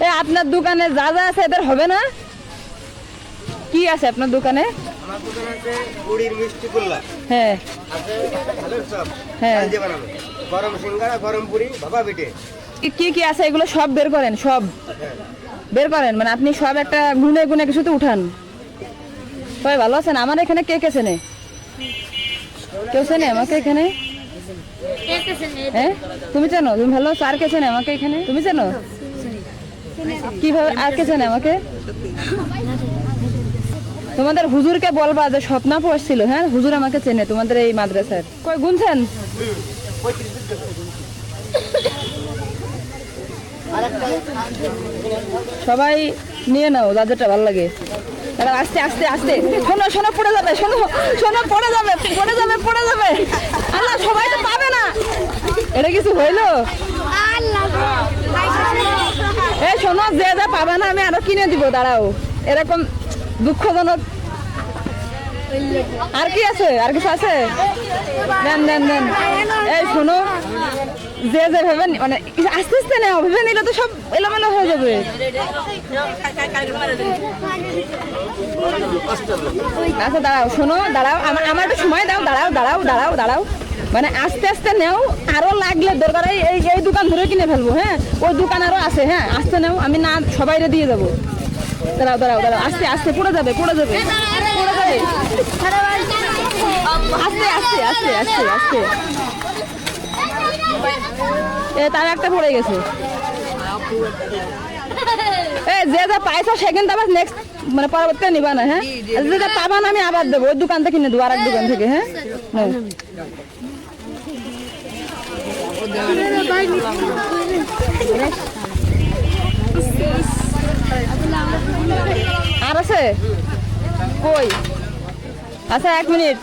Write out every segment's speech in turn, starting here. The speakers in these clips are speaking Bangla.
এ আপনার দোকানে যা যা আছে এদের হবে না? কি আছে আপনার দোকানে? গুড়ির মিষ্টি হ্যাঁ। হ্যাঁ। চাল দিয়ে গরম সিঙ্গারা গরম পুরি ভাপা পিঠে। কি- কি আছে? এগুলো সব বের করেন সব। হ্যাঁ। বের করেন মানে আপনি সব একটা গুনে গুনে কিছুতে উঠান। সবাই ভালো আছেন? আমার এখানে কে কে চেনে? কেউ চেনে? আমাকে এখানে? হ্যাঁ? তুমি চেনো? তুমি ভালো? আছো আর কে চেনে আমাকে এখানে? তুমি চেনো? কীভাবে আর কে চেনে আমাকে? তোমাদের হুজুরকে বলবা যে স্বপ্না পড়ছিল হ্যাঁ? হুজুর আমাকে চেনে তোমাদের এই মাদ্রাসার। কই গুনছেন? সবাই নিয়ে নাও যাদেরটা ভালো লাগে। দাঁড়াও, আস্তে আস্তে আস্তে। শোনো শোনো পড়ে যাবে শোনো শোনো পড়ে যাবে পড়ে যাবে পড়ে যাবে। আল্লাহ সবাই তো পাবে না। এটা কিছু হইল? এ শোনো, যে যা পাবে না, আমি আরও কিনে দিব, দাঁড়াও। এরকম দুঃখজনক আর কি আছে? আর কিছু আছে? দেন দেন দেন এই শোনো, যে যে ভেবে মানে আস্তে আস্তে নেও, ভেবে নিলে তো সব এলোমেলো হয়ে যাবে। আচ্ছা দাঁড়াও, শোনো, দাঁড়াও, আমার আমার একটু সময় দাও, দাঁড়াও দাঁড়াও দাঁড়াও দাঁড়াও। মানে আস্তে আস্তে নেও, আরও লাগলে দরকার হয় এই এই দোকান ধরে কিনে ফেলব হ্যাঁ? ওই দোকান আরও আছে হ্যাঁ? আস্তে নেও, আমি না, সবাইরে দিয়ে যাব। দাঁড়াও দাঁড়াও দাঁড়াও, আস্তে আস্তে, পড়ে যাবে পড়ে যাবে পড়ে যাবে। আস্তে আস্তে আস্তে আস্তে আস্তে। এ, তার একটা পড়ে গেছে। এ, যে যা পাইছো সে কিন্তু আবার নেক্সট মানে পরবর্তী নিবা না হ্যাঁ? যে যা পাবা না, আমি আবার দেবো, ওই দোকান থেকে কিনে দেবো আর এক দোকান থেকে হ্যাঁ? নাও। আর আছে? কই? আচ্ছা এক মিনিট।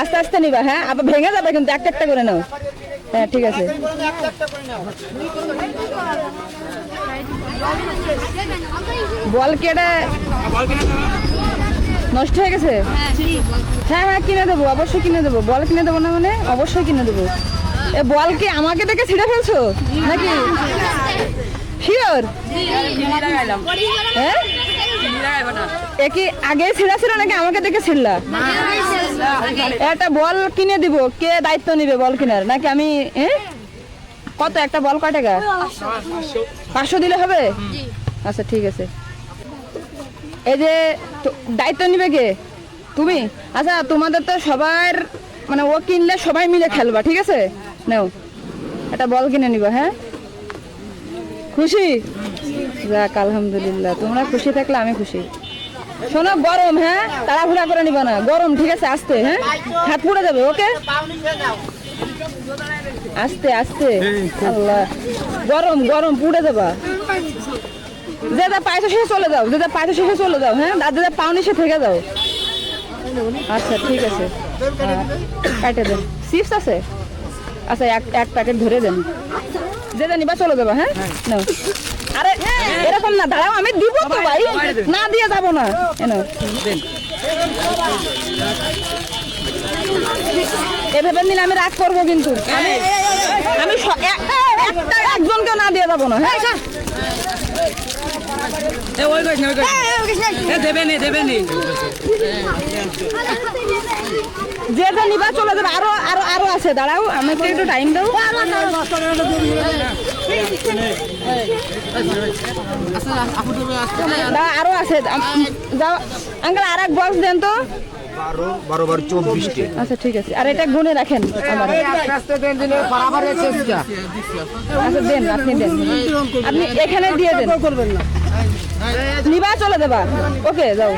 আস্তে আস্তে নিবা হ্যাঁ? আবার ভেঙে যাবে কিন্তু, একটা একটা করে নাও। হ্যাঁ ঠিক আছে। বল কেটে নষ্ট হয়ে গেছে? হ্যাঁ হ্যাঁ কিনে দেবো, অবশ্যই কিনে দেবো। বল কিনে দেবো না মানে? অবশ্যই কিনে দেবো। এ, বল কি আমাকে দেখে ছিঁড়ে ফেলছো? নাকি? শিওর হ্যাঁ? এ কি আগে ছিঁড়া ছিল নাকি আমাকে দেখে ছিড়লা? একটা বল কিনে দিব। কে দায়িত্ব নিবে বল কেনার? নাকি আমি হ্যাঁ? কত? একটা বল কয় টাকা? পাঁচশো দিলে হবে? আচ্ছা ঠিক আছে। এই যে দায়িত্ব নিবে কে? তুমি? আচ্ছা তোমাদের তো সবার মানে ও কিনলে সবাই মিলে খেলবা, ঠিক আছে? নাও। একটা বল কিনে নিবা হ্যাঁ? খুশি? যাক, আলহামদুলিল্লাহ। তোমরা খুশি থাকলে আমি খুশি। শোনো, গরম হ্যাঁ? তাড়াহুড়া করে নিবা না। গরম, ঠিক আছে? আস্তে হ্যাঁ? হাত পুড়ে যাবে, ওকে? আস্তে আস্তে। আল্লাহ। গরম গরম, পুড়ে যাবা। যে যা পাইছো সে চলে যাও। যে যা পাইছো সে চলে যাও হ্যাঁ? আর যে যা পাওনি সে থেকে যাও। আচ্ছা ঠিক আছে। কাটে দেন চিপস আছে? আচ্ছা এক এক প্যাকেট ধরে দেন। যে দেন নিবা চলে যাবা হ্যাঁ? নাও। আরে এরকম না দাঁড়াও আমি দিব তো ভাই। না দিয়ে যাব না। এনো এভাবে নিলে আমি রাগ করব কিন্তু। আমি একজনকে না দিয়ে যাব না হ্যাঁ দেবেনি দেবেনি। যে যে নিবা চলে যাবে। আরও আরও আরও আছে দাঁড়াও আমাকে একটু টাইম দাও। দাঁড়াও, আরও আছে। আঙ্কেল আর এক বক্স দেন তো। আচ্ছা ঠিক আছে। আর এটা গুনে রাখেন আচ্ছা দেন আপনি দেন। আপনি এখানে দিয়ে দেন। নিবা চলে দেবা। ওকে যাও।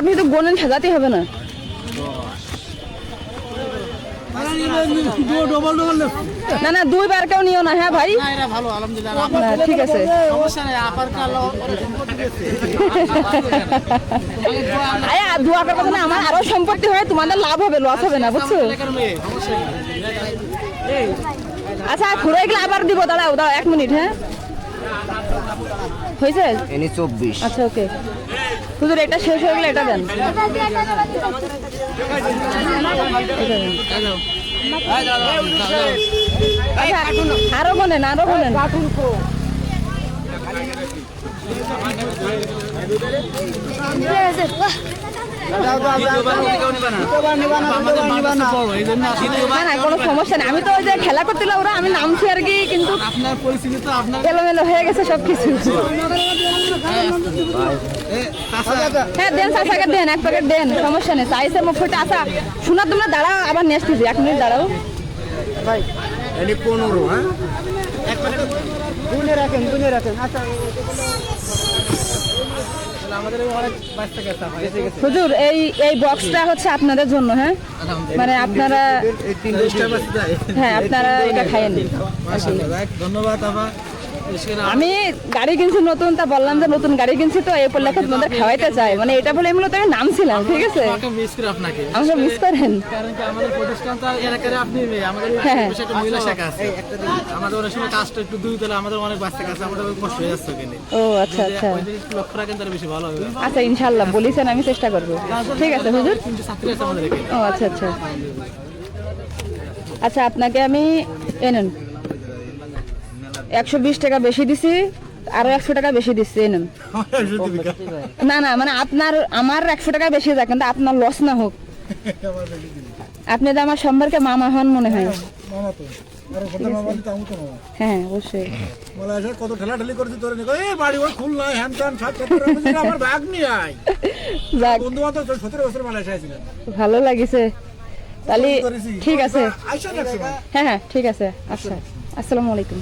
আপনি তো গোনেন সাজাতে হবে না। না না দুইবার কেউ নিও না হ্যাঁ ভাই? ভালো ঠিক আছে। আর দোয়া করব না আমার আরও সম্পত্তি হয় তোমাদের লাভ হবে লস হবে না বুঝছ? আচ্ছা ঘুরে গেলে আবার দিব দাঁড়াও দাঁড়াও এক মিনিট হ্যাঁ? হয়েছে? এনে চব্বিশ। আচ্ছা ওকে। হুজুর এটা শেষ হয়ে গেলে এটা দেন। আচ্ছা, আরও বলেন আরও বলেন। না না কোনো সমস্যা নেই আমি তো ওই যে খেলা করছিল ওরা আমি নামছি আর কি কিন্তু এলোমেলো হয়ে গেছে সবকিছু হ্যাঁ দেন চাষাকে দেন এক প্যাকেট দেন সমস্যা নেই চাইছে মুখ ফুটে আসা শোনা তোমরা দাঁড়াও আবার নিয়ে আসতেছি এক মিনিট দাঁড়াও এটি পনেরো হ্যাঁ অনেক বাচ্চা গেছে হুজুর এই এই বক্সটা হচ্ছে আপনাদের জন্য হ্যাঁ? মানে আপনারা হ্যাঁ আপনারা এটা খাইয়েন। ধন্যবাদ আবার আমি গাড়ি কিনছি নতুন তা বললাম যে নতুন গাড়ি কিনছি তো এই উপলক্ষে তোমাদের খাওয়াইতে চাই। মানে এটা বলে মূলত আমি নামছিলাম ঠিক আছে? আমাকে মিস করে আপনাকে। করেন। হ্যাঁ। পাশে একটা মহিলা শাখা আছে। আমাদের অনেক সময় কাজটা একটু দুই তলা আমাদের অনেক বাচ্চা কাছে আমাদের অনেক কষ্ট হয়ে ও আচ্ছা আচ্ছা। আচ্ছা ইনশাল্লাহ বলিছেন আমি চেষ্টা করব। ঠিক আছে হুজুর? ও আচ্ছা আচ্ছা। আচ্ছা আপনাকে আমি এনেন একশো বিশ টাকা বেশি দিছি আরও একশো টাকা বেশি দিচ্ছি না না মানে আপনার আমার একশো টাকা বেশি যাক কিন্তু আপনার লস না হোক। আপনি তো আমার সম্পর্কে মামা হন মনে হয়। মামা হ্যাঁ অবশ্যই। কত ঠেলাঠেলি করেছি তোর নিকো এই বাড়ি ওই হ্যান ত্যান সব সব করে আমি বলছি, আমার ব্যাগ নিয়ে আয়। বন্ধু বান্ধব সতেরো বছর মালয়েশিয়া ছিলেন ভালো লাগিছে। তাহলে ঠিক আছে। হ্যাঁ হ্যাঁ ঠিক আছে। আচ্ছা। আসসালামু আলাইকুম।